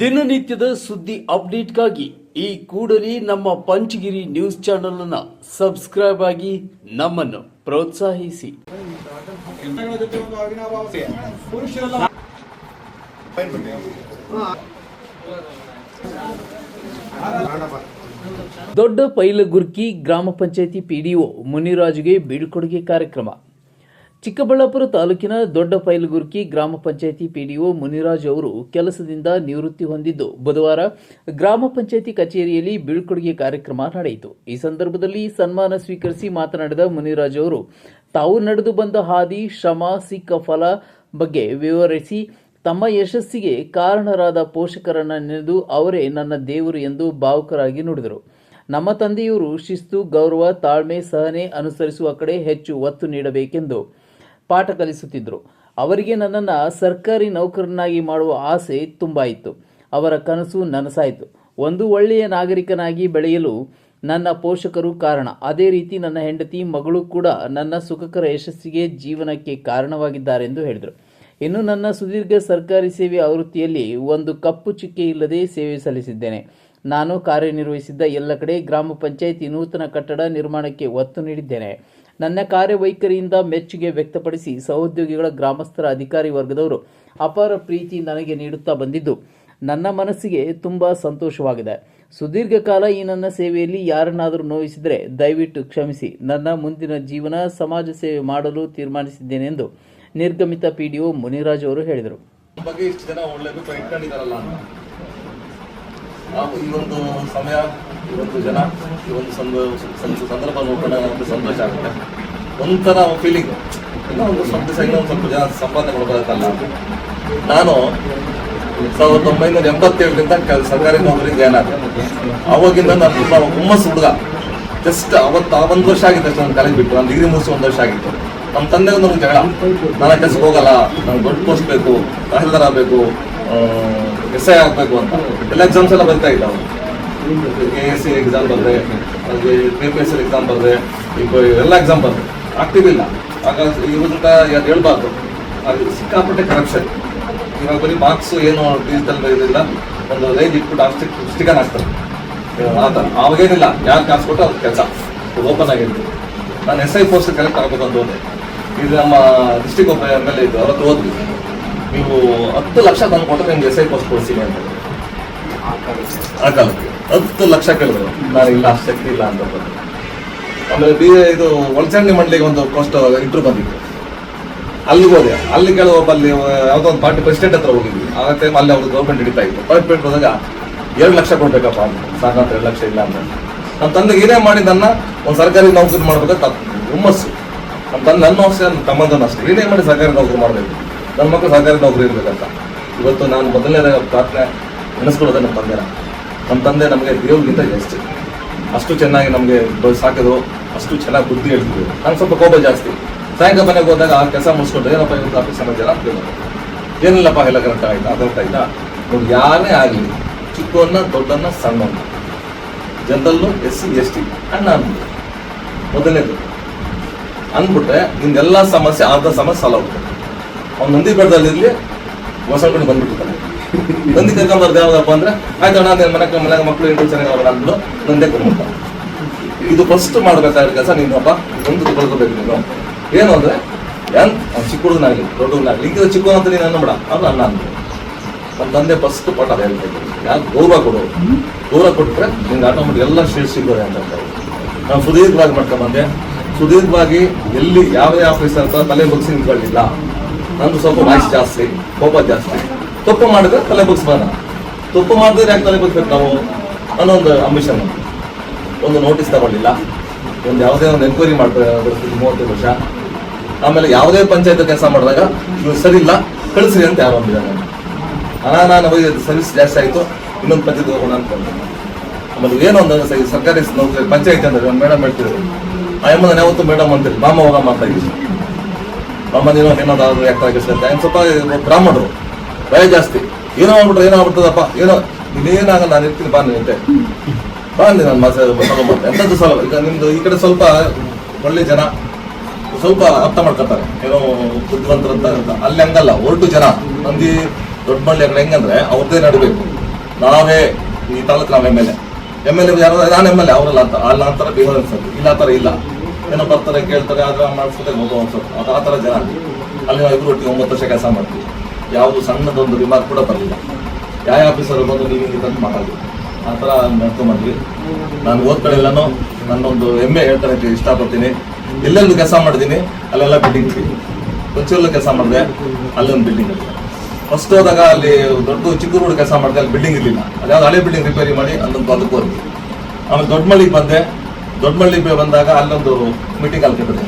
ದಿನನಿತ್ಯದ ಸುದ್ದಿ ಅಪ್ಡೇಟ್ಗಾಗಿ ಈ ಕೂಡಲೇ ನಮ್ಮ ಪಂಚಗಿರಿ ನ್ಯೂಸ್ ಚಾನೆಲ್ ಅನ್ನ ಸಬ್ಸ್ಕ್ರೈಬ್ ಆಗಿ ನಮ್ಮನ್ನು ಪ್ರೋತ್ಸಾಹಿಸಿ. ದೊಡ್ಡ ಪೈಲಗುರ್ಕಿ ಗ್ರಾಮ ಪಂಚಾಯತಿ ಪಿಡಿಒ ಮುನಿರಾಜುಗೆ ಬೀಳ್ಕೊಡುಗೆ ಕಾರ್ಯಕ್ರಮ. ಚಿಕ್ಕಬಳ್ಳಾಪುರ ತಾಲೂಕಿನ ದೊಡ್ಡ ಪೈಲಗುರ್ಕಿ ಗ್ರಾಮ ಪಂಚಾಯಿತಿ ಪಿಡಿಒ ಮುನಿರಾಜ್ ಅವರು ಕೆಲಸದಿಂದ ನಿವೃತ್ತಿ ಹೊಂದಿದ್ದು ಬುಧವಾರ ಗ್ರಾಮ ಪಂಚಾಯಿತಿ ಕಚೇರಿಯಲ್ಲಿ ಬೀಳ್ಕೊಡುಗೆ ಕಾರ್ಯಕ್ರಮ ನಡೆಯಿತು. ಈ ಸಂದರ್ಭದಲ್ಲಿ ಸನ್ಮಾನ ಸ್ವೀಕರಿಸಿ ಮಾತನಾಡಿದ ಮುನಿರಾಜ್ ಅವರು, ತಾವು ನಡೆದು ಬಂದ ಹಾದಿ, ಶ್ರಮ, ಸಿಕ್ಕ ಫಲ ಬಗ್ಗೆ ವಿವರಿಸಿ ತಮ್ಮ ಯಶಸ್ಸಿಗೆ ಕಾರಣರಾದ ಪೋಷಕರನ್ನ ನೆನೆದು ಅವರೇ ನನ್ನ ದೇವರು ಎಂದು ಭಾವುಕರಾಗಿ ನುಡಿದರು. ನಮ್ಮ ತಂದೆಯವರು ಶಿಸ್ತು, ಗೌರವ, ತಾಳ್ಮೆ, ಸಹನೆ ಅನುಸರಿಸುವ ಕಡೆ ಹೆಚ್ಚು ಒತ್ತು ನೀಡಬೇಕೆಂದು ಪಾಠ ಕಲಿಸುತ್ತಿದ್ದರು ಅವರಿಗೆ ನನ್ನನ್ನು ಸರ್ಕಾರಿ ನೌಕರನಾಗಿ ಮಾಡುವ ಆಸೆ ತುಂಬ ಇತ್ತು. ಅವರ ಕನಸು ನನಸಾಯಿತು. ಒಂದು ಒಳ್ಳೆಯ ನಾಗರಿಕನಾಗಿ ಬೆಳೆಯಲು ನನ್ನ ಪೋಷಕರು ಕಾರಣ. ಅದೇ ರೀತಿ ನನ್ನ ಹೆಂಡತಿ, ಮಗಳು ಕೂಡ ನನ್ನ ಸುಖಕರ ಯಶಸ್ಸಿಗೆ ಜೀವನಕ್ಕೆ ಕಾರಣವಾಗಿದ್ದಾರೆಂದು ಹೇಳಿದರು. ಇನ್ನು ನನ್ನ ಸುದೀರ್ಘ ಸರ್ಕಾರಿ ಸೇವೆ ಆವೃತ್ತಿಯಲ್ಲಿ ಒಂದು ಕಪ್ಪು ಚುಕ್ಕೆ ಇಲ್ಲದೆ ಸೇವೆ ಸಲ್ಲಿಸಿದ್ದೇನೆ. ನಾನು ಕಾರ್ಯನಿರ್ವಹಿಸಿದ್ದ ಎಲ್ಲ ಕಡೆ ಗ್ರಾಮ ಪಂಚಾಯಿತಿ ನೂತನ ಕಟ್ಟಡ ನಿರ್ಮಾಣಕ್ಕೆ ಒತ್ತು ನೀಡಿದ್ದೇನೆ. ನನ್ನ ಕಾರ್ಯವೈಖರಿಯಿಂದ ಮೆಚ್ಚುಗೆ ವ್ಯಕ್ತಪಡಿಸಿ ಸಹೋದ್ಯೋಗಿಗಳ ಗ್ರಾಮಸ್ಥರ ಅಧಿಕಾರಿ ವರ್ಗದವರು ಅಪಾರ ಪ್ರೀತಿ ನನಗೆ ನೀಡುತ್ತಾ ಬಂದಿದ್ದು ನನ್ನ ಮನಸ್ಸಿಗೆ ತುಂಬ ಸಂತೋಷವಾಗಿದೆ. ಸುದೀರ್ಘ ಕಾಲ ಈ ನನ್ನ ಸೇವೆಯಲ್ಲಿ ಯಾರನ್ನಾದರೂ ನೋಯಿಸಿದರೆ ದಯವಿಟ್ಟು ಕ್ಷಮಿಸಿ. ನನ್ನ ಮುಂದಿನ ಜೀವನ ಸಮಾಜ ಸೇವೆ ಮಾಡಲು ತೀರ್ಮಾನಿಸಿದ್ದೇನೆ ಎಂದು ನಿರ್ಗಮಿತ ಒ ಮುನಿರಾಜ್ ಅವರು ಹೇಳಿದರು. ಬಗ್ಗೆ ಇಷ್ಟು ಜನ ಒಳ್ಳೆಯದು ಇಟ್ಕೊಂಡಿದ್ದಾರಲ್ಲ ಈ ಒಂದು ಸಮಯ ಒಂದು ಜನ ಈ ಒಂದು ಸಂದ ಸಂದ- ಸಂದರ್ಭ ನೋಡ್ಕೊಂಡಾಗ ನಮಗೆ ಸಂತೋಷ ಆಗುತ್ತೆ. ಒಂಥರ ಫೀಲಿಂಗ್ ಇನ್ನೂ ಒಂದು ಸ್ವಲ್ಪ ದಿವಸ ಇನ್ನೊಂದು ಸ್ವಲ್ಪ ಜನ ಸಂಪಾದನೆ ಕೊಡ್ಬೋದಲ್ಲ ನಾನು ಸಾವಿರದ ಒಂಬೈನೂರ ಎಂಬತ್ತೇಳರಿಂದ ಸರ್ಕಾರಿ ನೌಕರಿ ಜಾಯ್ನ್ ಅವಾಗಿಂದ ನಾನು ತುಂಬ ಹುಮ್ಮಸ್ ಹುಡುಗ. ಜಸ್ಟ್ ಅವತ್ತು ಆ ಒಂದು ವರ್ಷ ಆಗಿತ್ತು ಅಷ್ಟೇ ನಾನು ಕಾಲೇಜ್ ಬಿಟ್ಟು. ನಾನು ಡಿಗ್ರಿ ಮುಗಿಸಿ ಒಂದು ವರ್ಷ ಆಗಿತ್ತು. ನಮ್ಮ ತಂದೆ ಒಂದು ಜಗಳ. ನಾನು ಕೆಲಸಕ್ಕೆ ಹೋಗಲ್ಲ. ನಾನು ದೊಡ್ಡ ಪೋಸ್ಟ್ ಬೇಕು. ತಹಸೀಲ್ದಾರ್ ಆಗಬೇಕು. ಎಸ್ ಐ ಆಗಬೇಕು ಅಂತ. ಎಲ್ಲ ಎಕ್ಸಾಮ್ಸ್ ಎಲ್ಲ ಬರ್ತಾ ಇದ್ದ ಕೆ ಎಸ್ ಸಿ ಎಕ್ಸಾಮ್ ಬಂದರೆ ಅದಕ್ಕೆ K P S C exam ಬಂದರೆ ಈಗ ಎಲ್ಲ ಎಕ್ಸಾಮ್ ಬರದೆ ಆಗ್ತಿರ್ಲಿಲ್ಲ ಆಗ ಇವ್ರಂತ ಯಾರು ಹೇಳ್ಬಾರ್ದು ಅದು ಸಿಕ್ಕಾಪಟ್ಟೆ ಕರಪ್ಷನ್ ಇವಾಗ ಬರೀ ಮಾರ್ಕ್ಸ್ ಏನು ಡಿಜಿಟಲ್ ಇರಲಿಲ್ಲ ಒಂದು ರೇಂಜ್ ಇಟ್ಬಿಟ್ಟು ಅಷ್ಟು ಸ್ಟಿಕನ್ ಹಾಕ್ತಾರೆ ಆ ಥರ ಅವಾಗೇನಿಲ್ಲ ಯಾರು ಕಾಸು ಕೊಟ್ಟು ಅದು ಕೆಲಸ ಓಪನ್ ಆಗಿರ್ತೀವಿ ನಾನು ಎಸ್ ಐ ಪೋಸ್ಟ್ ಕಲೆಕ್ಟ್ ಆಗಬೇಕು ಅಂತ ಹೋದೆ ಇದು ನಮ್ಮ ಡಿಸ್ಟಿಕ್ ಒಬ್ಬ ಎಂ ಎಲ್ ಎ ಇದ್ದು ಅವ್ರ ಹೋದ್ವಿ ನೀವು ಹತ್ತು ಲಕ್ಷ ತಂದು ಕೊಟ್ಟರೆ ನಿಮ್ಗೆ ಎಸ್ ಐ ಪೋಸ್ಟ್ ಕೊಡ್ತೀನಿ ಅಂತ ಆ ಕಾಲಕ್ಕೆ ಹತ್ತು ಲಕ್ಷ ಕೇಳಿದ್ರು. ನಾನು ಇಲ್ಲ, ಅಷ್ಟು ಶಕ್ತಿ ಇಲ್ಲ ಅಂತ. ಆಮೇಲೆ ಬಿ, ಇದು ಒಳಚಂಡಿ ಮಂಡಳಿಗೆ ಒಂದು ಪೋಸ್ಟ್ ಇಂಟ್ರೂ ಬಂದಿತ್ತು ಅಲ್ಲಿಗೆ ಹೋದೆ. ಅಲ್ಲಿ ಒಬ್ಬ ಅಲ್ಲಿ ಯಾವುದೋ ಒಂದು ಪಾರ್ಟಿ ಪ್ರೆಸಿಡೆಂಟ್ ಹತ್ರ ಹೋಗಿದ್ವಿ. ಆ ಟೈಮ್ ಅಲ್ಲಿ ಅವರು ಗೌರ್ಮೆಂಟ್ ಹಿಡಿತಾ ಇತ್ತು ಗೌರ್ಮೆಂಟ್ ಹೋದಾಗ ಎರಡು ಲಕ್ಷ ಕೊಡ್ಬೇಕಪ್ಪ ಅಂತ ಸಾಕಂತ ಎರಡು ಲಕ್ಷ ಇಲ್ಲ ಅಂತ ನಮ್ಮ ತಂದೆ ಏನೇ ಮಾಡಿದ್ದನ್ನ ಒಂದು ಸರ್ಕಾರಿ ನೌಕರಿ ಮಾಡ್ಬೇಕಂತ ಹುಮ್ಮಸ್ಸು. ನಮ್ಮ ತಂದೆ ನನ್ನ ಅಷ್ಟೇ ನನ್ನ ತಮ್ಮಂದನ್ನು ಅಷ್ಟೇ. ಏನೇ ಮಾಡಿ ಸರ್ಕಾರಿ ನೌಕರಿ ಮಾಡಬೇಕು. ನನ್ನ ಮಕ್ಕಳು ಸರ್ಕಾರಿ ನೌಕರಿ ಇರಬೇಕಂತ. ಇವತ್ತು ನಾನು ಮೊದಲನೇ ಪ್ರಾರ್ಥನೆ ನೆನೆಸ್ಕೊಳ್ಳೋದೇ ನಮ್ಮ ತಂದೆನ. ನಮ್ಮ ತಂದೆ ನಮಗೆ ದೇವ್ರಿಗಿಂತ ಜಾಸ್ತಿ. ಅಷ್ಟು ಚೆನ್ನಾಗಿ ನಮಗೆ ಸಾಕಿದ್ರು, ಅಷ್ಟು ಚೆನ್ನಾಗಿ ಬುದ್ಧಿ ಹೇಳ್ತಿದ್ರು. ನಂಗೆ ಸ್ವಲ್ಪ ಕೋಪ ಜಾಸ್ತಿ. ಸಾಯಂಕಾಲ ಮನೆಗೆ ಹೋದಾಗ ಆ ಕೆಲಸ ಮುಗಿಸ್ಕೊಂಡು ಏನಪ್ಪ ಇವತ್ತು ಆಫೀಸ್ ಜನ ಕೇಳೋದು ಏನಿಲ್ಲಪ್ಪ, ಎಲ್ಲ ಕರೆಕ್ಟ್ ಆಯ್ತಾ? ಅದರ್ಥ ಆಯ್ತಾ? ನೋಡಿ ಯಾರೇ ಆಗಲಿ ಚಿಕ್ಕವನ್ನ ದೊಡ್ಡನ್ನ ಸಣ್ಣವನ್ನ ಜನರಲ್ಲೂ ಎಸ್ ಸಿ ಎಸ್ ಟಿ ಅಣ್ಣ ಅಂದ್ಬಿಟ್ಟು ಮೊದಲನೇದು. ಅಂದ್ಬಿಟ್ರೆ ನಿಮ್ದೆಲ್ಲ ಸಮಸ್ಯೆ ಅರ್ಧ ಸಮಸ್ಯೆ ಸಾಲ ಹೋಗ್ತದೆ ಅವ್ನು ನಂದಿ ಬೆಟ್ಟದಲ್ಲಿರ್ಲಿ ಹೊಸಳ್ಕೊಂಡು ಬಂದ್ಬಿಟ್ಟಿರ್ತಾನೆ. ನಂದಿ ಕರ್ಕೊಂಬರ್ದು ಯಾವ್ದಪ್ಪ ಅಂದ್ರೆ, ಆಯ್ತು ಅಣ್ಣ ನಿನ್ನ ಮನೆ ಮನ್ಯಾಗ ಮಕ್ಕಳು ಎಂಟು ಚೆನ್ನಾಗಿ ಅವ್ರು ಅಂದ್ಬಿಟ್ಟು ನಂದೇ ಕರ್ಕೊಂಡ ಇದು ಫಸ್ಟ್ ಮಾಡ್ಬೇಕಾದ ಕೆಲಸ ನೀನಪ್ಪ ಒಂದು ತಗೊಳ್ಕೋಬೇಕು ನೀನು. ಏನು ಅಂದ್ರೆ, ಏನ್? ಚಿಕ್ಕ ಹುಡುಗನಾಗ್ಲಿ ದೊಡ್ಡ ಹುಡುಗನಾಗ್ಲಿ ಈಗ ಚಿಕ್ಕ ಅಂತ ನೀನು ಅನ್ನಬೇಡ ಅದು ಅಣ್ಣ ಅಂದ್ರೆ ನಮ್ಮ ತಂದೆ ಫಸ್ಟ್ ಪಾಠ ಅದೇ ಹೇಳ್ಬೇಕು ಯಾಕೆ? ಗೌರವ ಕೊಡು. ಗೌರವ ಕೊಟ್ಟರೆ ನಿಂಗೆ ಆಟೋಮೆಟಿಕ್ ಎಲ್ಲ ಶೇರ್ ಸಿಗೋದೆ ಅಂತ ನಾನು ಸುದೀರ್ಘವಾಗಿ ಮಾಡ್ಕೊಂಬಂದೆ ಸುದೀರ್ಘವಾಗಿ ಎಲ್ಲಿ ಯಾವುದೇ ಆಫೀಸ್ ಅಂತ ತಲೆ ಬಗ್ಸಿ ನಿಂತ್ಕೊಳ್ಳಿಲ್ಲ. ನಂದು ಸ್ವಲ್ಪ ವಾಯ್ಸ್ ಜಾಸ್ತಿ, ಕೋಪ ಜಾಸ್ತಿ. ತಪ್ಪು ಮಾಡಿದ್ರೆ ತಲೆ ಬಗ್ಸ್ಬಾರ್ದು. ತಪ್ಪು ಮಾಡಿದ್ರೆ ಯಾಕೆ ತಲೆ ಬಗ್ಸ್ಬೇಕು ನಾವು? ಅನ್ನೋ ಒಂದು ಅಂಬಿಷನ್ ಒಂದು ನೋಟಿಸ್ ತಗೊಂಡಿಲ್ಲ ಒಂದು ಯಾವುದೇ ಒಂದು ಎನ್ಕ್ವೈರಿ ಮಾಡ್ತಾರೆ ಮೂವತ್ತು ವರ್ಷ. ಆಮೇಲೆ ಯಾವುದೇ ಪಂಚಾಯತ್ ಕೆಲಸ ಮಾಡಿದಾಗ ಇವ್ರು ಸರಿ ಇಲ್ಲ, ಕಳಿಸ್ರಿ ಅಂತ ಯಾರು ಅಂದಿದ್ದಾರೆ. ಹಣ ನಾನು ಸರ್ವಿಸ್ ಜಾಸ್ತಿ ಆಯಿತು, ಇನ್ನೊಂದು ಪಂಚಾಯತ್ ಹೋಗೋಣ ಅನ್ಕೊಂಡೆ ಆಮೇಲೆ ಏನೋ ಒಂದು ಸರಿ ಸರ್ಕಾರಿ ನೌಕರಿ, ಪಂಚಾಯತ್ ಅಂದ್ರೆ ಒಂದು ಮೇಡಮ್ ಹೇಳ್ತಿದ್ರು. ಆ ನಾನು ಯಾವತ್ತು ಮೇಡಮ್ ಅಂತೀರಿ ಮಾಮ ಹೋಗ ಮಾತಾಡಿ ಮಾಮ ನೀನು ಏನೋ ಯಾಕೆ ಸ್ವಲ್ಪ ಬ್ರಾಹ್ಮಣರು. ಭಯ ಜಾಸ್ತಿ. ಏನೋ ಆಗ್ಬಿಟ್ರೆ ಏನೋ ಆಗ್ಬಿಡ್ತದಪ್ಪ. ಏನೋ ನೀನೇನಾಗಲ್ಲ ನಾನು ಇರ್ತೀನಿ, ಬಾ ನಿಂತೆ ಬಾ ನೀನು ನಾನು ಮಾಸ ತಗೊಂಬರ್ತೆ ಎಂಥದ್ದು ಸಲ ಈಗ ನಿಮ್ದು ಈ ಕಡೆ ಸ್ವಲ್ಪ ಒಳ್ಳೆ ಜನ ಸ್ವಲ್ಪ ಅರ್ಥ ಮಾಡ್ಕೊತಾರೆ ಏನೋ ಬುದ್ಧಿವಂತರಂತ ಅಲ್ಲಿ ಹಂಗಲ್ಲ. ಒರಟು ಜನ. ಮಂದಿ ದೊಡ್ಡ ಮಳ್ಳಿ ಆ ಕಡೆ ಹೆಂಗಂದ್ರೆ ಅವ್ರದ್ದೇ ನಡಬೇಕು ನಾವೇ ಈ ತಾಲೂಕು ನಾವು M L A. M L A ಯಾರು? ನಾನು ಎಂ ಎಲ್ ಎ. ಅವರಲ್ಲ ಅಂತ. ಅಲ್ಲ ಆ ಥರ ಬಿಹೇವ್ ಅನ್ಸುತ್ತೆ ಇಲ್ಲ, ಆ ಥರ ಇಲ್ಲ. ಏನೋ ಬರ್ತಾರೆ, ಕೇಳ್ತಾರೆ, ಆದ್ರೆ ಮಾಡಿಸ್ತಾರೆ ಹೋಗೋ ಅನ್ಸುತ್ತೆ ಆ ಥರ ಜನ ಅಲ್ಲಿ. ನಾವು ಇಬ್ಬರು ಒಟ್ಟಿಗೆ ಒಂಬತ್ತು ವರ್ಷ ಕೆಲಸ ಮಾಡ್ತೀವಿ. ಯಾವುದು ಸಣ್ಣದೊಂದು ರಿಮಾರ್ಕ್ ಕೂಡ ಬರಲಿಲ್ಲ. ಯಾವ ಆಫೀಸರ್ ಬಂದು ನೀವು ಹಿಂಗೆ ತಂದು ಮಾಡೋದು ಆ ಥರ ನಡ್ಕೊಂಬಂದ್ವಿ. ನಾನು ಓದ್ ಕಡೆ ಎಲ್ಲನೂ ನನ್ನೊಂದು ಹೆಮ್ಮೆ ಹೇಳ್ತಾನೆ ಇಷ್ಟಪಡ್ತೀನಿ. ಎಲ್ಲೆಲ್ಲೂ ಕೆಲಸ ಮಾಡಿದ್ದೀನಿ. ಅಲ್ಲೆಲ್ಲ ಬಿಲ್ಡಿಂಗ್ ಇದ್ದೀನಿ ಕೊಚ್ಚೂರಲ್ಲೂ ಕೆಲಸ ಮಾಡಿದೆ. ಅಲ್ಲೊಂದು ಬಿಲ್ಡಿಂಗ್ ಇದೆ. ಫಸ್ಟ್ ಹೋದಾಗ ಅಲ್ಲಿ ದೊಡ್ಡ ಚಿಕ್ಕ ರೋಡ್ ಕೆಲಸ ಮಾಡಿದೆ. ಅಲ್ಲಿ ಬಿಲ್ಡಿಂಗ್ ಇರಲಿಲ್ಲ. ಅದ್ಯಾವ್ದು ಹಳೆ ಬಿಲ್ಡಿಂಗ್ ರಿಪೇರಿ ಮಾಡಿ ಅಲ್ಲೊಂದು ಅದಕ್ಕೆ ಹೋದ್ವಿ ಆಮೇಲೆ ದೊಡ್ಡಮಳ್ಳಿಗೆ ಬಂದೆ. ದೊಡ್ಡಮಳ್ಳಿಗೆ ಬಂದಾಗ ಅಲ್ಲೊಂದು ಮೀಟಿಂಗ್ ಅಲ್ಲಿ ಕಟ್ಟಿದೆ.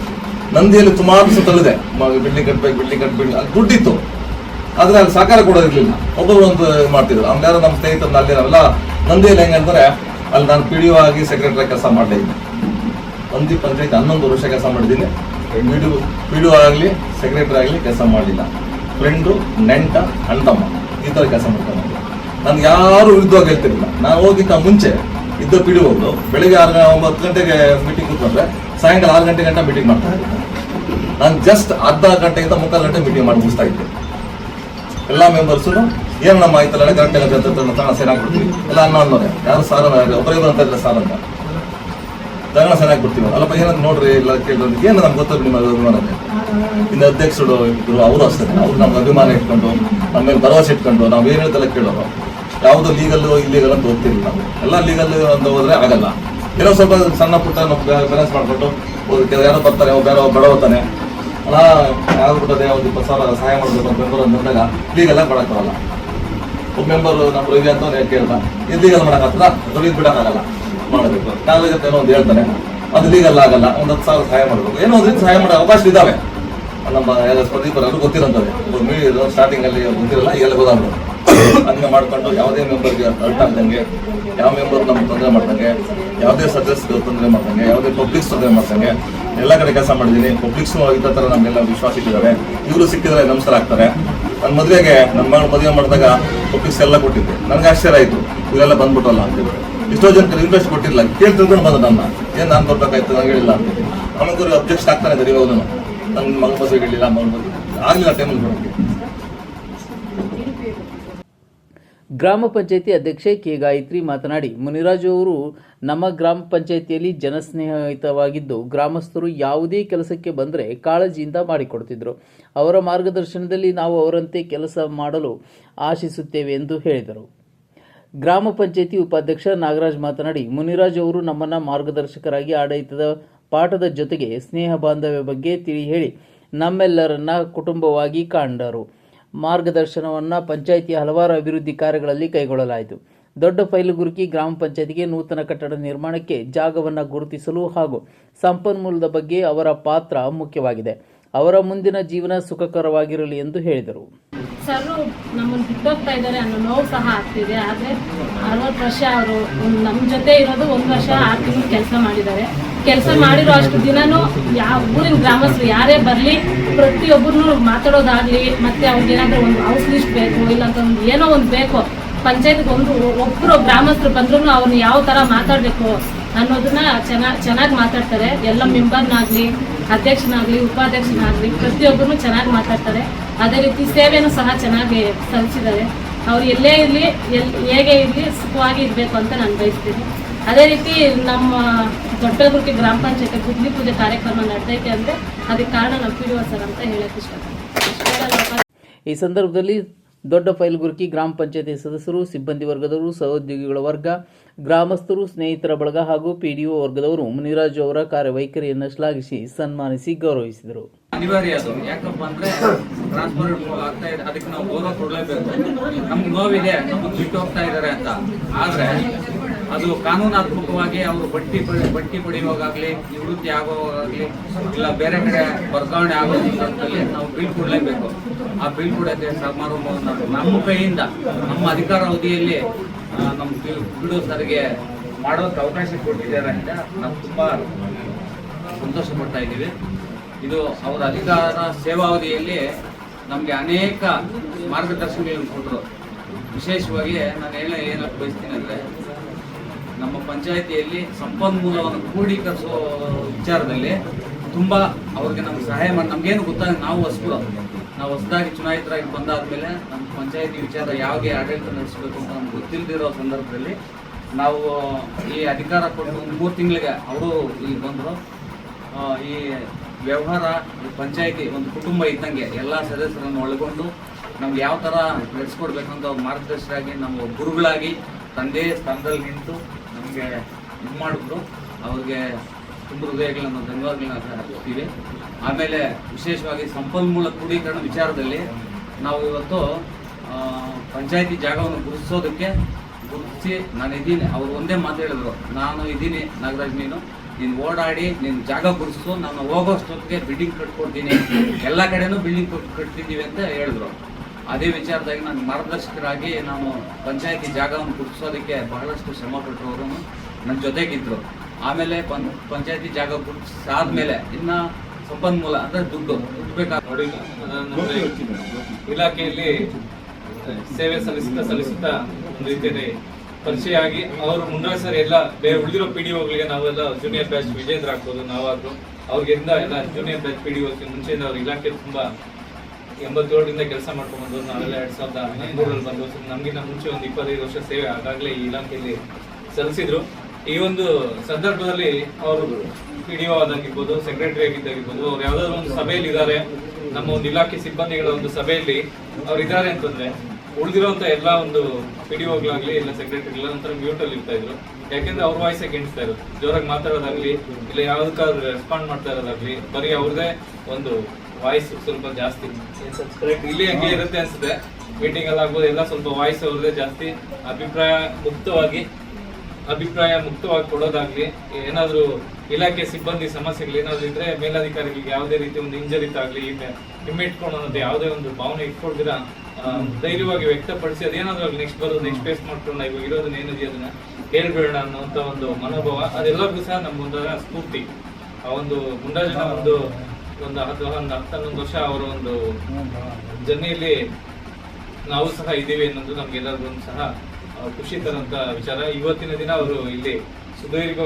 ನಂದಿಯಲ್ಲಿ ಸುಮಾರು ಸುತ್ತಲಿದೆ. ಬಿಲ್ಡಿಂಗ್ ಕಟ್ಟಬೇಕು ಬಿಲ್ಡಿಂಗ್ ಕಟ್ಬೇಕು. ಅಲ್ಲಿ ದುಡ್ಡಿತ್ತು. ಆದ್ರೆ ಅಲ್ಲಿ ಸಹಕಾರ ಕೊಡೋದಿರ್ಲಿಲ್ಲ ಒಬ್ಬರು ಒಂದು ಮಾಡ್ತಿದ್ರು. ಯಾರೋ ನಮ್ಮ ಸ್ನೇಹಿತರು ಅಲ್ಲಿ ನಾವೆಲ್ಲ ನಂದಿಯಲ್ಲಿ ಹೆಂಗಂದ್ರೆ ಅಲ್ಲಿ ನಾನು ಪಿ ಡಿ ಆಗಿ ಸೆಕ್ರೆಟರಿ ಕೆಲಸ ಮಾಡಲೇ ನಂದಿ ಪಂಚಾಯತ್, ಹನ್ನೊಂದು ವರ್ಷ ಕೆಲಸ ಮಾಡಿದ್ದೀನಿ. ಪಿ ಡಿ ಪಿ ಡಿ ಆಗಲಿ ಸೆಕ್ರೆಟರಿ ಆಗಲಿ ಕೆಲಸ ಮಾಡಲಿಲ್ಲ. ಫ್ರೆಂಡು ನೆಂಟ ಅಣ್ಣಮ್ಮ ಈ ಥರ ಕೆಲಸ ಮಾಡ್ತಾನೆ ನನ್ಗೆ ಯಾರು ವಿರುದ್ಧವಾಗಿ ಹೇಳ್ತಿರ್ಲಿಲ್ಲ ನಾನು ಹೋಗಿದ್ದ ಮುಂಚೆ ಇದ್ದ ಪಿ ಡಿ ಹೋಗ್ಲು ಬೆಳಿಗ್ಗೆ ಆರು ಒಂಬತ್ತು ಗಂಟೆಗೆ ಮೀಟಿಂಗ್ ಕೂತ್ಕೊಂಡ್ರೆ ಸಾಯಂಕಾಲ ಆರು ಗಂಟೆ ಗಂಟೆ ಮೀಟಿಂಗ್ ಮಾಡ್ತಾ ಇದ್ದೆ ನಾನು ಜಸ್ಟ್ ಅರ್ಧ ಗಂಟೆಗಿಂತ ಮುಕ್ಕಾಲು ಗಂಟೆ ಮೀಟಿಂಗ್ ಮಾಡಿ ಮುಗಿಸ್ತಾ ಇದ್ದೆ. ಎಲ್ಲ ಮೆಂಬರ್ಸು ಏನು ನಮ್ಮ ಆಯ್ತಲ್ಲ, ಗಂಟೆ ತಗೊಂಡ ತಗೊಂಡು ಸೇನಾಗ್ಬಿಡ್ತೀವಿ ಎಲ್ಲ ಅನ್ನ ಅನ್ನೋರೆ ಯಾರು ಸಾರ ಒಬ್ಬರೇ ಇಲ್ಲ ಸಾಲ ಅಂತ ತಗೊಂಡ ಚೆನ್ನಾಗಿ ಬಿಡ್ತೀವಿ ಅಲ್ಲಪ್ಪ, ಏನಂತ ನೋಡ್ರಿ ಇಲ್ಲ ಕೇಳಿದ್ರೆ ಏನು ನಮ್ಗೆ ಗೊತ್ತಿಲ್ಲ ನಿಮ್ಮ ಅಭಿಮಾನ ಇದೆ. ಇನ್ನು ಅಧ್ಯಕ್ಷರು ಇದ್ರು ಅವರು ಅಷ್ಟೇ, ಅವ್ರು ನಮ್ಮ ಅಭಿಮಾನ ಇಟ್ಕೊಂಡು, ನಮ್ಮ ಮೇಲೆ ಭರವಸೆ ಇಟ್ಕೊಂಡು, ನಾವು ಏನು ಹೇಳ್ತಲ್ಲ ಕೇಳೋರು ಯಾವುದು ಲೀಗಲ್ ಇಲ್ಲೀಗಲ್ ಅಂತ ಹೋಗ್ತಿರ್ಲಿಲ್ಲ ನಾವು. ಎಲ್ಲ ಲೀಗಲ್ ಅಂತ ಹೋದ್ರೆ ಆಗಲ್ಲ. ಏನೋ ಸ್ವಲ್ಪ ಸಣ್ಣ ಪುಟ್ಟ ಬ್ಯಾಲೆನ್ಸ್ ಮಾಡ್ಕೊಂಡು ಯಾರೋ ಬರ್ತಾರೆ ಬೇರೆ ಬಡವತಾನೆ ಅಲ್ಲ ಯಾರು ಬಿಟ್ಟದೆ ಒಂದು ಇಪ್ಪತ್ತು ಸಾವಿರ ಸಹಾಯ ಮಾಡಬೇಕು ಅಂತ ಮೆಂಬರ್ ಅಂದಾಗ ಲೀಗಲ್ ಮಾಡೋಕ್ಕಾಗಲ್ಲ ಒಬ್ಬ ಮೆಂಬರ್ ನಮ್ಮ ಇದೆ ಅಂತ ಅವ್ನು ಕೇಳ್ದ ಇದು ಲೀಗಲ್ ಮಾಡೋಕ್ಕಾಗ್ತದ ದುಡಿದು ಬಿಡೋಕ್ಕಾಗಲ್ಲ ಮಾಡಬೇಕು. ಕಾಲೇಜ್ ಅಂತ ಏನೋ ಒಂದು ಹೇಳ್ತಾರೆ ಅದು ಲೀಗಲ್ ಆಗಲ್ಲ. ಒಂದು ಹತ್ತು ಸಾವಿರ ಸಹಾಯ ಮಾಡಬೇಕು. ಏನೋ ಒಂದು ಸಹಾಯ ಮಾಡೋ ಅವಕಾಶ ಇದ್ದಾವೆ. ನಮ್ಮ ಎಲ್ಲ ಪ್ರದೀಪ್ ಎಲ್ಲರೂ ಗೊತ್ತಿರೋಂಥದ್ದು ಮೀ ಸ್ಟಾರ್ಟಿಂಗ್ ಅಲ್ಲಿ ಗೊತ್ತಿರಲ್ಲ ಗೊತ್ತಾಗ್ಬೋದು ಹಂಗೆ ಮಾಡ್ಕೊಂಡು ಯಾವುದೇ ಮೆಂಬರ್ಗೆ ಹರ್ಟ್ ಆಗ್ದಂಗೆ, ಯಾವ ಮೆಂಬರ್ ನಮ್ಗೆ ತೊಂದರೆ ಮಾಡ್ದಂಗೆ, ಯಾವುದೇ ಸದಸ್ಯರು ತೊಂದರೆ ಮಾಡ್ದಂಗೆ, ಯಾವುದೇ ಪಬ್ಲಿಕ್ಸ್ ತೊಂದರೆ ಮಾಡ್ದಂಗೆ ಎಲ್ಲ ಕಡೆ ಕೆಲಸ ಮಾಡಿದ್ದೀನಿ. ಪಬ್ಲಿಕ್ಸ್ ಇದ್ದ ಥರ ನಮಗೆಲ್ಲ ವಿಶ್ವಾಸ ಇಟ್ಟಿದ್ದಾರೆ. ಇವರು ಸಿಕ್ಕಿದ್ರೆ ನಮಸ್ಕಾರ ಆಗ್ತಾರೆ. ನನ್ನ ಮದುವೆಗೆ ನಮ್ಮ ಮಗಳು ಮದುವೆ ಮಾಡಿದಾಗ ಪಬ್ಲಿಕ್ಸ್ ಎಲ್ಲ ಕೊಟ್ಟಿದ್ದೆ. ನನಗೆ ಆಶ್ಚರ್ಯ ಆಯಿತು. ಇವರೆಲ್ಲ ಬಂದ್ಬಿಟ್ಟಲ್ಲ ಅಂತೇಳಿ ಎಷ್ಟೋ ಜನಕ್ಕೆ ಇಂಟ್ರೆಸ್ಟ್ ಕೊಟ್ಟಿಲ್ಲ. ಕೇಳಿ ತಿಳ್ಕೊಂಡು ಬಂದ ನನ್ನ. ಏನು ನಾನು ಬರ್ಬೇಕಾಯ್ತು, ನಂಗೆ ಹೇಳಿಲ್ಲ ಅಂತ ಆಮೇಲೆ ಅಬ್ಜೆಕ್ಷನ್ ಆಗ್ತಾನೆ ಇದ್ದಾರೆ ಇವಾಗ ನನ್ನ ಮಗಳ ಮದುವೆ ಹೇಳಿಲ್ಲ ಮಗಳ ಮದುವೆ. ಆಗಲಿಲ್ಲ ಟೈಮಲ್ಲಿ ಬರೋಕ್ಕೆ. ಗ್ರಾಮ ಪಂಚಾಯತಿ ಅಧ್ಯಕ್ಷೆ ಕೆ ಗಾಯತ್ರಿ ಮಾತನಾಡಿ, ಮುನಿರಾಜು ಅವರು ನಮ್ಮ ಗ್ರಾಮ ಪಂಚಾಯತಿಯಲ್ಲಿ ಜನಸ್ನೇಹಿತವಾಗಿದ್ದು, ಗ್ರಾಮಸ್ಥರು ಯಾವುದೇ ಕೆಲಸಕ್ಕೆ ಬಂದರೆ ಕಾಳಜಿಯಿಂದ ಮಾಡಿಕೊಡ್ತಿದ್ರು. ಅವರ ಮಾರ್ಗದರ್ಶನದಲ್ಲಿ ನಾವು ಅವರಂತೆ ಕೆಲಸ ಮಾಡಲು ಆಶಿಸುತ್ತೇವೆ ಎಂದು ಹೇಳಿದರು. ಗ್ರಾಮ ಪಂಚಾಯತಿ ಉಪಾಧ್ಯಕ್ಷ ನಾಗರಾಜ್ ಮಾತನಾಡಿ, ಮುನಿರಾಜ್ ಅವರು ನಮ್ಮನ್ನ ಮಾರ್ಗದರ್ಶಕರಾಗಿ ಆಡಳಿತದ ಪಾಠದ ಜೊತೆಗೆ ಸ್ನೇಹ ಬಾಂಧವ್ಯ ಬಗ್ಗೆ ತಿಳಿ ಹೇಳಿ ನಮ್ಮೆಲ್ಲರನ್ನ ಕುಟುಂಬವಾಗಿ ಕಂಡರು ಮಾರ್ಗದರ್ಶನವನ್ನ ಪಂಚಾಯಿತಿಯ ಹಲವಾರು ಅಭಿವೃದ್ಧಿ ಕಾರ್ಯಗಳಲ್ಲಿ ಕೈಗೊಳ್ಳಲಾಯಿತು. ದೊಡ್ಡ ಫೈಲುಗುರುಕಿ ಗ್ರಾಮ ಪಂಚಾಯತಿಗೆ ನೂತನ ಕಟ್ಟಡ ನಿರ್ಮಾಣಕ್ಕೆ ಜಾಗವನ್ನು ಗುರುತಿಸಲು ಹಾಗೂ ಸಂಪನ್ಮೂಲದ ಬಗ್ಗೆ ಅವರ ಪಾತ್ರ ಮುಖ್ಯವಾಗಿದೆ. ಅವರ ಮುಂದಿನ ಜೀವನ ಸುಖಕರವಾಗಿರಲಿ ಎಂದು ಹೇಳಿದರು. ಸರ್, ನಮ್ಮನ್ನು ಬಿಟ್ಟೋಗ್ತಾ ಇದ್ದಾರೆ ಅನ್ನೋ ನೋವು ಸಹ ಆಗ್ತಿದೆ. ಆದರೆ ಅರವತ್ತು ವರ್ಷ ಅವರು ನಮ್ಮ ಜೊತೆ ಇರೋದು ಒಂದು ವರ್ಷ ಆರು ತಿಂಗಳು ಕೆಲಸ ಮಾಡಿದ್ದಾರೆ. ಕೆಲಸ ಮಾಡಿರೋ ಅಷ್ಟು ದಿನನೂ ಯಾವ ಊರಿನ ಗ್ರಾಮಸ್ಥರು ಯಾರೇ ಬರಲಿ, ಪ್ರತಿಯೊಬ್ಬರನ್ನು ಮಾತಾಡೋದಾಗಲಿ, ಮತ್ತು ಅವ್ರಿಗೆ ಏನಾದರೂ ಒಂದು ಹೌಸ್ ಲಿಸ್ಟ್ ಬೇಕು ಇಲ್ಲಾಂತ ಒಂದು ಏನೋ ಒಂದು ಬೇಕು, ಪಂಚಾಯತ್ಗೆ ಒಂದು ಒಬ್ಬರು ಗ್ರಾಮಸ್ಥರು ಬಂದ್ರೂ ಅವ್ರನ್ನ ಯಾವ ಥರ ಮಾತಾಡಬೇಕು ಅನ್ನೋದನ್ನ ಚೆನ್ನಾಗಿ ಚೆನ್ನಾಗಿ ಮಾತಾಡ್ತಾರೆ. ಎಲ್ಲ ಮೆಂಬರ್ನಾಗಲಿ, ಅಧ್ಯಕ್ಷನಾಗಲಿ, ಉಪಾಧ್ಯಕ್ಷನಾಗಲಿ ಪ್ರತಿಯೊಬ್ಬರು ಚೆನ್ನಾಗಿ ಮಾತಾಡ್ತಾರೆ. ಅದೇ ರೀತಿ ಸೇವೆಯನ್ನು ಸಹ ಚೆನ್ನಾಗಿ ಸಲ್ಲಿಸಿದ್ದಾರೆ. ಅವ್ರು ಎಲ್ಲೇ ಇರಲಿ, ಎಲ್, ಹೇಗೆ ಇರಲಿ, ಸುಖವಾಗಿ ಇರಬೇಕು ಅಂತ ನಾನು ಬಯಸ್ತೀನಿ. ಅದೇ ರೀತಿ ನಮ್ಮ ದೊಡ್ಡಗುರ್ಕಿ ಗ್ರಾಮ ಪಂಚಾಯತಿ ಗುದ್ಲಿ ಪೂಜೆ ಕಾರ್ಯಕ್ರಮ ನಡೆದೈತೆ ಅಂದರೆ ಅದಕ್ಕೆ ಕಾರಣ ನಮ್ಮ ಪಿ ಡಿ ಸರ್ ಅಂತ ಹೇಳಕ್ಕೆ ಇಷ್ಟಪಡ್ತೀನಿ. ಈ ಸಂದರ್ಭದಲ್ಲಿ ದೊಡ್ಡ ಫೈಲ್ಗುರ್ಕಿ ಗ್ರಾಮ ಪಂಚಾಯತಿ ಸದಸ್ಯರು ಸಿಬ್ಬಂದಿ ವರ್ಗದವರು ಸಹೋದ್ಯೋಗಿಗಳ ವರ್ಗ ಗ್ರಾಮಸ್ಥರು ಸ್ನೇಹಿತರ ಬಳಗ ಹಾಗೂ ಪಿಡಿಒ ವರ್ಗದವರು ಮುನಿರಾಜು ಅವರ ಕಾರ್ಯವೈಖರಿಯನ್ನು ಶ್ಲಾಘಿಸಿ ಸನ್ಮಾನಿಸಿ ಗೌರವಿಸಿದರು. ಅನಿವಾರ್ಯ ಅದು. ಯಾಕಪ್ಪ ಅಂದ್ರೆ ಟ್ರಾನ್ಸ್ಫರ್ ಆಗ್ತಾ ಇದೆ. ಅದಕ್ಕೆ ನಾವು ಗೌರವ ಕೊಡಲೇಬೇಕು. ನಮ್ಗೆ ನೋವಿದೆ. ನಮಗೆ ಬಿಟ್ಟು ಹೋಗ್ತಾ ಇದ್ದಾರೆ ಅಂತ. ಆದ್ರೆ ಅದು ಕಾನೂನಾತ್ಮಕವಾಗಿ ಅವರು ಬಟ್ಟಿ ಬಟ್ಟಿ ಪಡೆಯುವಾಗಲಿ ನಿವೃತ್ತಿ ಆಗುವಾಗಲಿ ಇಲ್ಲ ಬೇರೆ ಕಡೆ ವರ್ಗಾವಣೆ ಆಗೋ ಸಂದರ್ಭದಲ್ಲಿ ನಾವು ಬಿಲ್ ಕೊಡಲೇಬೇಕು. ಆ ಬಿಲ್ ಕೊಡೋಕ್ಕೆ ಸಮಾರಂಭವನ್ನು ನಮ್ಮ ಕೈಯಿಂದ, ನಮ್ಮ ಅಧಿಕಾರ ಅವಧಿಯಲ್ಲಿ ನಮ್ಮ ಬಿಡು ಸರ್ಗೆ ಮಾಡೋಕ್ಕೆ ಅವಕಾಶ ಕೊಟ್ಟಿದ್ದಾರೆ ಅಂತ ನಾವು ತುಂಬ ಸಂತೋಷ ಪಡ್ತಾ ಇದ್ದೀವಿ. ಇದು ಅವರ ಅಧಿಕಾರ ಸೇವಾವಧಿಯಲ್ಲಿ ನಮಗೆ ಅನೇಕ ಮಾರ್ಗದರ್ಶನಗಳನ್ನು ಕೊಟ್ಟರು. ವಿಶೇಷವಾಗಿ ನಾನು ಹೇಳ ಏನಕ್ಕೆ ಬಯಸ್ತೀನಿ ಅಂದರೆ ನಮ್ಮ ಪಂಚಾಯಿತಿಯಲ್ಲಿ ಸಂಪನ್ಮೂಲವನ್ನು ಕ್ರೋಢೀಕರಿಸೋ ವಿಚಾರದಲ್ಲಿ ತುಂಬ ಅವ್ರಿಗೆ ನಮ್ಗೆ ಸಹಾಯ ಮಾಡಿ, ನಮಗೇನು ಗೊತ್ತಾಗ ನಾವು ಹೊಸಬರು. ನಾವು ಹೊಸದಾಗಿ ಚುನಾಯಿತರಾಗಿ ಬಂದಾದ್ಮೇಲೆ ನಮ್ಮ ಪಂಚಾಯಿತಿ ವಿಚಾರ ಯಾವಾಗೆ ಆಡಳಿತ ನಡೆಸಬೇಕು ಅಂತ ನಮ್ಗೆ ಗೊತ್ತಿಲ್ಲದಿರೋ ಸಂದರ್ಭದಲ್ಲಿ ನಾವು ಈ ಅಧಿಕಾರ ಕೊಟ್ಟು ಮೂರು ತಿಂಗಳಿಗೆ ಅವರು ಇಲ್ಲಿ ಬಂದರು. ಈ ವ್ಯವಹಾರ ಪಂಚಾಯತಿ ಒಂದು ಕುಟುಂಬ ಇದ್ದಂಗೆ ಎಲ್ಲ ಸದಸ್ಯರನ್ನು ಒಳಗೊಂಡು ನಮ್ಗೆ ಯಾವ ಥರ ಅಂತ ಮಾರ್ಗದರ್ಶಕರಾಗಿ ನಮ್ಮ ಗುರುಗಳಾಗಿ ತಂದೆ ಸ್ಥಾನದಲ್ಲಿ ನಿಂತು ನಮಗೆ ಇದು ಮಾಡಿದ್ರು. ಅವ್ರಿಗೆ ತುಂಬ ಹೃದಯಗಳನ್ನ ಧನ್ಯವಾದಗಳನ್ನ ಅರ್ಪಿಸ್ತೀವಿ ಆಮೇಲೆ ವಿಶೇಷವಾಗಿ ಸಂಪನ್ಮೂಲ ಕ್ರೋಢೀಕರಣ ವಿಚಾರದಲ್ಲಿ ನಾವು ಇವತ್ತು ಪಂಚಾಯತಿ ಜಾಗವನ್ನು ಗುರುತಿಸೋದಕ್ಕೆ ಗುರುತಿಸಿ ನಾನು ಇದ್ದೀನಿ. ಅವರು ಒಂದೇ ಮಾತು ಹೇಳಿದ್ರು. ನಾನು ಇದ್ದೀನಿ ನಾಗರಾಜ್ ನೀನು. ನೀನು ಓಡಾಡಿ ನಿನ್ನ ಜಾಗ ಗುರುತಿಸು. ನಾನು ಹೋಗೋಷ್ಟೊತ್ತಿಗೆ ಬಿಲ್ಡಿಂಗ್ ಕಟ್ಕೊಡ್ತೀನಿ. ಎಲ್ಲ ಕಡೆನೂ ಬಿಲ್ಡಿಂಗ್ ಕಟ್ತಿದ್ದೀವಿ ಅಂತ ಹೇಳಿದ್ರು. ಅದೇ ವಿಚಾರದಾಗಿ ನಾನು ಮಾರ್ಗದರ್ಶಕರಾಗಿ ನಾನು ಪಂಚಾಯತಿ ಜಾಗವನ್ನು ಗುರುತಿಸೋದಕ್ಕೆ ಬಹಳಷ್ಟು ಶ್ರಮ ಪಟ್ಟವರು ನನ್ನ ಜೊತೆಗಿದ್ದರು ಆಮೇಲೆ ಪಂ ಪಂಚಾಯತಿ ಜಾಗ ಗುರುತಿಸಾದ್ಮೇಲೆ ಇನ್ನ ಸಂಪನ್ಮೂಲ ಅಂದರೆ ದುಡ್ಡು ದುಡ್ಡು ಇಲಾಖೆಯಲ್ಲಿ ಸೇವೆ ಸಲ್ಲಿಸುತ್ತಾ ಸಲ್ಲಿಸುತ್ತಾ ಒಂದು ರೀತಿಯಲ್ಲಿ ಪರಿಚಯ ಆಗಿ ಅವರು ಮುಂಡಾಳ್ ಸರ್ ಎಲ್ಲ ಬೇರೆ ಉಳಿದಿರೋ ಪಿ ಡಿ ಒಗಳಿಗೆ ನಾವೆಲ್ಲ ಜೂನಿಯರ್ ಬ್ಯಾಚ್ ವಿಜೇಂದ್ರ ಆಗ್ಬೋದು ನಾವಾದ್ರು ಅವ್ರಿಗಿಂದ ಎಲ್ಲ ಜೂನಿಯರ್ ಬ್ಯಾಚ್ ಪಿ ಡಿ ಮುಂಚೆಯಿಂದ ಅವ್ರ ಇಲಾಖೆ ತುಂಬಾ ಎಂಬತ್ತೇಳರಿಂದ ಕೆಲಸ ಮಾಡ್ಕೊಂಡು ನಾವೆಲ್ಲ ಎರಡ್ ಸಾವಿರದ ಹದಿಮೂರರಲ್ಲಿ ಬಂದು ನಮಗಿಂತ ಮುಂಚೆ ಒಂದು ಇಪ್ಪತ್ತೈದು ವರ್ಷ ಸೇವೆ ಆಗಾಗಲೇ ಈ ಇಲಾಖೆಯಲ್ಲಿ ಸಲ್ಲಿಸಿದ್ರು. ಈ ಒಂದು ಸಂದರ್ಭದಲ್ಲಿ ಅವರು ಪಿ ಡಿ ಆದಾಗಿರ್ಬೋದು ಸೆಕ್ರೆಟರಿ ಆಗಿದ್ದಾಗಿರ್ಬೋದು, ಅವ್ರು ಯಾವ್ದಾದ್ರು ಒಂದು ಸಭೆಯಲ್ಲಿ ಇದ್ದಾರೆ ನಮ್ಮ ಒಂದು ಇಲಾಖೆ ಸಿಬ್ಬಂದಿಗಳ ಒಂದು ಸಭೆಯಲ್ಲಿ ಅವ್ರು ಇದ್ದಾರೆ ಅಂತಂದ್ರೆ, ಉಳಿದಿರುವಂತ ಎಲ್ಲ ಒಂದು ಪಿ ಡಿ ಇಲ್ಲ ಸೆಕ್ರೆಟರಿಗಳ ನಂತರ ಮ್ಯೂಟ್ ಅಲ್ಲಿ ಇರ್ತಾ ಇದ್ರು. ಯಾಕೆಂದ್ರೆ ಅವ್ರ ವಾಯ್ಸೇ ಕೇಳಿಸ್ತಾ ಇದ್ರು ಜೋರಾಗಿ ಮಾತಾಡೋದಾಗ್ಲಿ, ಇಲ್ಲ ಯಾವ್ದಕ್ಕಾದ್ರೂ ರೆಸ್ಪಾಂಡ್ ಮಾಡ್ತಾ ಇರೋದಾಗ್ಲಿ, ಬರೀ ಅವ್ರದೇ ಒಂದು ವಾಯ್ಸ್ ಸ್ವಲ್ಪ ಜಾಸ್ತಿ. ಇಲ್ಲಿ ಹಂಗೆ ಇರುತ್ತೆ ಅನ್ಸುತ್ತೆ. ಮೀಟಿಂಗ್ ಅಲ್ಲಿ ಆಗ್ಬೋದು ಎಲ್ಲ ಸ್ವಲ್ಪ ವಾಯ್ಸ್ ಅವ್ರದೇ ಜಾಸ್ತಿ. ಅಭಿಪ್ರಾಯ ಮುಕ್ತವಾಗಿ ಅಭಿಪ್ರಾಯ ಮುಕ್ತವಾಗಿ ಕೊಡೋದಾಗ್ಲಿ ಏನಾದರೂ ಇಲಾಖೆ ಸಿಬ್ಬಂದಿ ಸಮಸ್ಯೆಗಳು ಏನಾದರೂ ಇದ್ರೆ ಮೇಲಾಧಿಕಾರಿಗಳಿಗೆ ಯಾವುದೇ ರೀತಿ ಒಂದು ಇಂಜರಿತ ಆಗ್ಲಿ ಹಿಮ್ಮೆಟ್ಕೊಂಡು ಅನ್ನೋದು ಯಾವುದೇ ಒಂದು ಭಾವನೆ ಇಟ್ಕೊಳ್ದಿರ ಧೈರ್ಯವಾಗಿ ವ್ಯಕ್ತಪಡಿಸಿ ಅದೇನಾದ್ರೂ ನೆಕ್ಸ್ಟ್ ಬರೋದು ನೆಕ್ಸ್ಟ್ ಫೇಸ್ ಮಾಡ್ಕೊಂಡು ಇವಾಗ ಇರೋದನ್ನ ಏನಿದೆ ಅದನ್ನ ಹೇಳ್ಬೇಡ ಅನ್ನೋಂಥ ಒಂದು ಮನೋಭಾವ ಅದೆಲ್ಲರಿಗೂ ಸಹ ನಮ್ಮ ಒಂದರ ಸ್ಫೂರ್ತಿ. ಆ ಒಂದು ಮುಂಡಾಜನ ಒಂದು ಒಂದು ಹತ್ತು ಒಂದು ಹತ್ತನ್ನೊಂದು ವರ್ಷ ಅವರ ಒಂದು ಜರ್ನಿಯಲ್ಲಿ ನಾವು ಸಹ ಇದ್ದೀವಿ ಅನ್ನೋದು ನಮ್ಗೆಲ್ಲರಿಗೂ ಸಹ ಖುಷಿ ತರಂತ ವಿಚಾರ. ಇವತ್ತಿನ ದಿನ ಅವರು ಇಲ್ಲಿ ಸುದೀರ್ಘ